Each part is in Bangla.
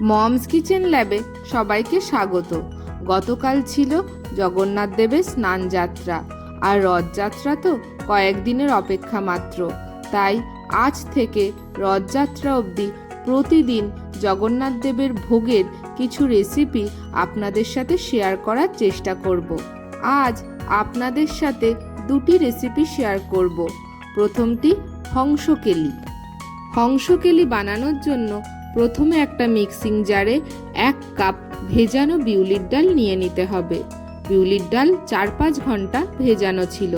মমস কিচেন ল্যাবে সবাইকে স্বাগত। গতকাল ছিল জগন্নাথ দেবের স্নান যাত্রা, আর রথযাত্রা তো কয়েকদিনের অপেক্ষা মাত্র। তাই আজ থেকে রথযাত্রা অবধি প্রতিদিন জগন্নাথ দেবের ভোগের কিছু রেসিপি আপনাদের সাথে শেয়ার করার চেষ্টা করব। আজ আপনাদের সাথে দুটি রেসিপি শেয়ার করব। প্রথমটি হংসকেলি। হংসকেলি বানানোর জন্য প্রথমে একটা মিক্সিং জারে এক কাপ ভেজানো বিউলির ডাল নিয়ে নিতে হবে। বিউলির ডাল চার পাঁচ ঘণ্টা ভেজানো ছিল।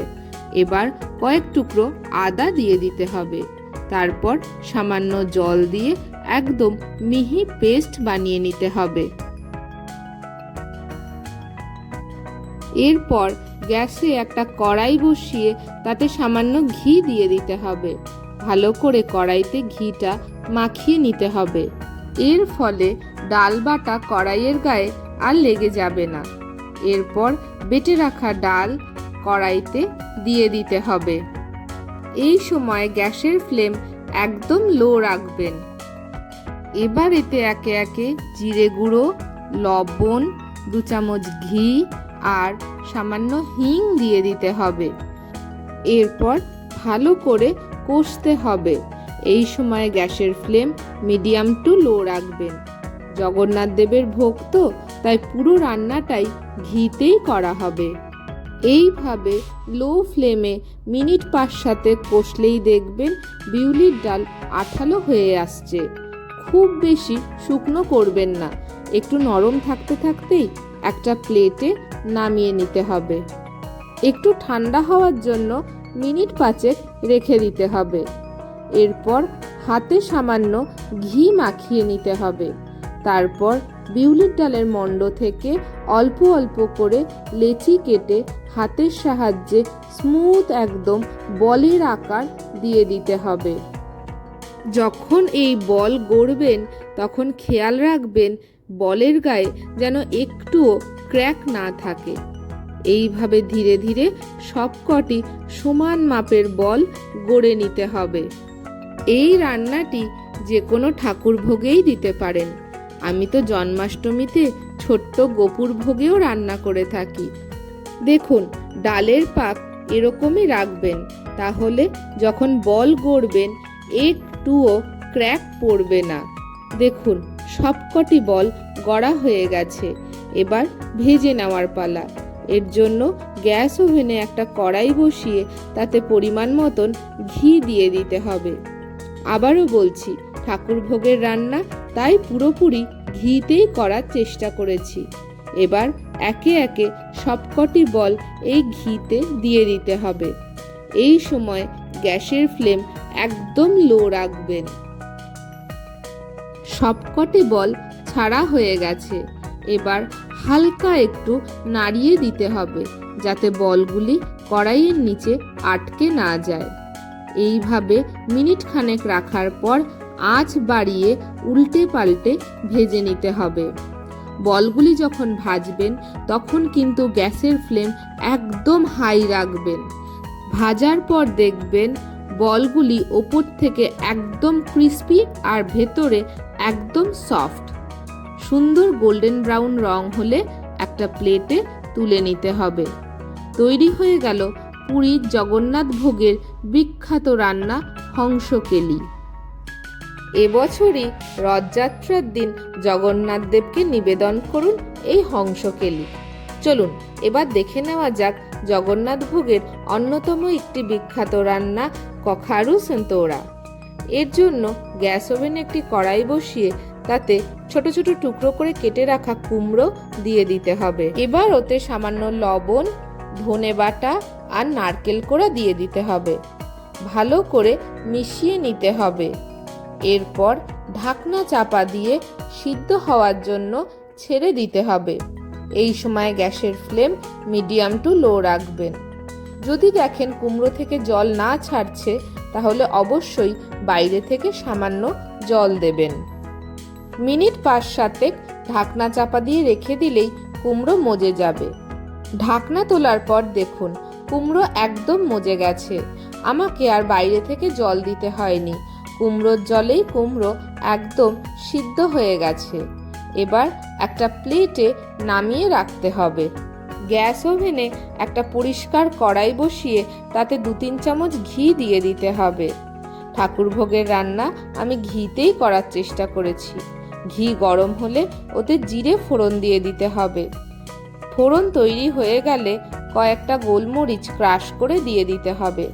এবার কয়েক টুকরো আদা দিয়ে দিতে হবে। তারপর সামান্য জল দিয়ে একদম মিহি পেস্ট বানিয়ে নিতে হবে। এরপর গ্যাসে একটা কড়াই বসিয়ে তাতে সামান্য ঘি দিয়ে দিতে হবে। ভালো করে কড়াইতে ঘিটা মাখিয়ে নিতে হবে। এর ফলে ডাল বাটা কড়াইয়ের গায়ে আর লেগে যাবে না। এরপর বেটে রাখা ডাল কড়াইতে দিয়ে দিতে হবে। এই সময় গ্যাসের ফ্লেম একদম লো রাখবেন। এবার এতে একে একে জিরে গুঁড়ো, লবণ, দু চামচ ঘি আর সামান্য হিং দিয়ে দিতে হবে। এরপর ভালো করে কষতে হবে। এই সময় গ্যাসের ফ্লেম মিডিয়াম টু লো রাখবেন। জগন্নাথ দেবের ভোগ তো, তাই পুরো রান্নাটাই ঘিতেই করা হবে। এইভাবে লো ফ্লেমে মিনিট পাঁচ সাথে কষলেই দেখবেন বিউলির ডাল আঠালো হয়ে আসছে। খুব বেশি শুকনো করবেন না, একটু নরম থাকতে থাকতেই একটা প্লেটে নামিয়ে নিতে হবে। একটু ঠান্ডা হওয়ার জন্য মিনিট পাঁচেক রেখে দিতে হবে। এরপর হাতে সামান্য ঘি মাখিয়ে নিতে হবে। তারপর বিউলির ডালের মণ্ড থেকে অল্প অল্প করে লেচি কেটে হাতের সাহায্যে স্মুথ একদম বলের আকার দিয়ে দিতে হবে। যখন এই বল গড়বেন, তখন খেয়াল রাখবেন বলের গায়ে যেন একটুও ক্র্যাক না থাকে। এইভাবে ধীরে ধীরে সবকটি সমান মাপের বল গড়ে নিতে হবে। এই রান্নাটি যে কোনো ঠাকুর ভোগেই দিতে পারেন। আমি তো জন্মাষ্টমীতে ছোট্ট গোপুর ভোগেও রান্না করে থাকি। দেখুন, ডালের পাক এরকমই রাখবেন। তাহলে যখন বল গড়বেন, একটুও ক্র্যাক পড়বে না। দেখুন, সবকটি বল গড়া হয়ে গেছে। এবার ভেজে নেওয়ার পালা। এর জন্য গ্যাস ওভেনে একটা কড়াই বসিয়ে তাতে পরিমাণ মতন ঘি দিয়ে দিতে হবে। আবারও বলছি, ঠাকুর ভোগের রান্না তাই পুরোপুরি ঘিতেই করার চেষ্টা করেছি। এবার একে একে সবকটি বল এই ঘিতে দিয়ে দিতে হবে। এই সময় গ্যাসের ফ্লেম একদম লো রাখবেন। সবকটি বল ছাড়া হয়ে গেছে। এবার হালকা একটু নাড়িয়ে দিতে হবে, যাতে বলগুলি কড়াইয়ের নিচে আটকে না যায়। এইভাবে মিনিট খানেক রাখার পর আঁচ বাড়িয়ে উল্টে পাল্টে ভেজে নিতে হবে। বলগুলি যখন ভাজবেন, তখন কিন্তু গ্যাসের ফ্লেম একদম হাই রাখবেন। ভাজার পর দেখবেন বলগুলি ওপর থেকে একদম ক্রিস্পি আর ভেতরে একদম সফট। সুন্দর গোল্ডেন ব্রাউন রং হলে একটা প্লেটে তুলে নিতে হবে। তৈরি হয়ে গেল পুরীর জগন্নাথ ভোগের বিখ্যাত রান্না হংসকেলি। এবছরই রথযাত্রার দিন জগন্নাথ দেবকে নিবেদন করুন এই হংসকেলি। চলুন, এবার দেখে নেওয়া যাক জগন্নাথ ভোগের অন্যতম একটি বিখ্যাত রান্না কখারু সন্তোরা। এর জন্য গ্যাস ওভেনে একটি কড়াই বসিয়ে তাতে ছোট ছোট টুকরো করে কেটে রাখা কুমড়ো দিয়ে দিতে হবে। এবার ওতে সামান্য লবণ ধনে বাটা আর নারকেল কোড়া দিয়ে দিতে হবে। ভালো করে মিশিয়ে নিতে হবে। এরপর ঢাকনা চাপা দিয়ে সিদ্ধ হওয়ার জন্য ছেড়ে দিতে হবে। এই সময় গ্যাসের ফ্লেম মিডিয়াম টু লো রাখবেন। যদি দেখেন কুমড়ো থেকে জল না ছাড়ছে, তাহলে অবশ্যই বাইরে থেকে সামান্য জল দেবেন। মিনিট পাঁচ সাতেক ঢাকনা চাপা দিয়ে রেখে দিলেই কুমড়ো মজে যাবে। ঢাকনা তোলার পর দেখুন কুমড়ো একদম মজে গেছে। আমাকে আর বাইরে থেকে জল দিতে হয়নি। কুমড়োর জলেই কুমড়ো একদম সিদ্ধ হয়ে গেছে। এবার একটা প্লেটে নামিয়ে রাখতে হবে। গ্যাস ওভেনে একটা পরিষ্কার কড়াই বসিয়ে তাতে দু তিন চামচ ঘি দিয়ে দিতে হবে। ঠাকুরভোগের রান্না আমি ঘিতেই করার চেষ্টা করেছি। ঘি গরম হলে ওতে জিরে ফোড়ন দিয়ে দিতে হবে। ফোড়ন তৈরি হয়ে গেলে কয়েকটা গোলমরিচ ক্রাশ করে দিয়ে দিতে হবে।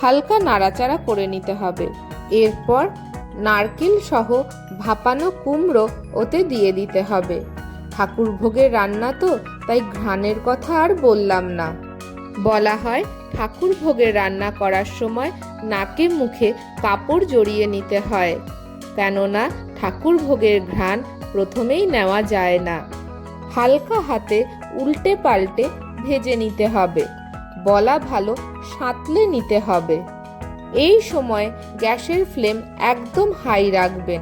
হালকা নাড়াচাড়া করে নিতে হবে। এরপর নারকেল সহ ভাপানো কুমড়ো ওতে দিয়ে দিতে হবে। ঠাকুর ভোগের রান্না তো, তাই ঘ্রাণের কথা আর বললাম না। বলা হয়, ঠাকুর ভোগের রান্না করার সময় নাকে মুখে কাপড় জড়িয়ে নিতে হয়। কেননা, ঠাকুর ভোগের ঘ্রাণ প্রথমেই নেওয়া যায় না। হালকা হাতে উল্টে পাল্টে ভেজে নিতে হবে। বলা ভালো, সাঁতলে নিতে হবে। এই সময় গ্যাসের ফ্লেম একদম হাই রাখবেন।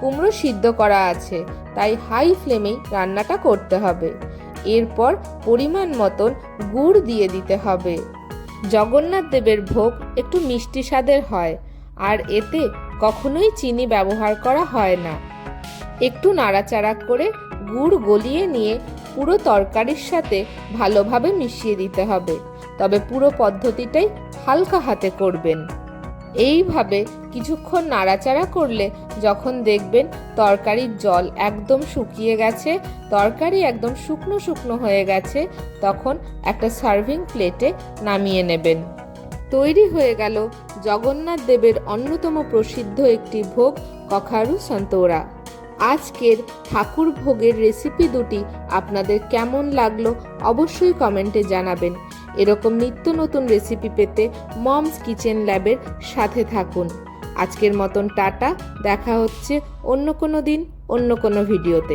কুমড়ো সিদ্ধ করা আছে, তাই হাই ফ্লেমেই রান্নাটা করতে হবে। এরপর পরিমাণ মতন গুড় দিয়ে দিতে হবে। জগন্নাথ দেবের ভোগ একটু মিষ্টি স্বাদের হয়, আর এতে কখনোই চিনি ব্যবহার করা হয় না। একটু নাড়াচাড়া করে গুড় গলিয়ে নিয়ে পুরো তরকারির সাথে ভালোভাবে মিশিয়ে দিতে হবে। তবে পুরো পদ্ধতিটাই হালকা হাতে করবেন। এইভাবে কিছুক্ষণ নাড়াচাড়া করলে যখন দেখবেন তরকারির জল একদম শুকিয়ে গেছে, তরকারি একদম শুকনো শুকনো হয়ে গেছে, তখন একটা সার্ভিং প্লেটে নামিয়ে নেবেন। তৈরি হয়ে গেল জগন্নাথ দেবের অন্যতম প্রসিদ্ধ একটি ভোগ কখারু সন্তোরা। আজকের ঠাকুর ভোগের রেসিপি দুটি আপনাদের কেমন লাগল অবশ্যই কমেন্টে জানাবেন। এরকম নিত্য নতুন রেসিপি পেতে মমস কিচেন ল্যাবের সাথে থাকুন। আজকের মতন টাটা, দেখা হচ্ছে অন্য কোনো দিন, অন্য কোনো ভিডিওতে।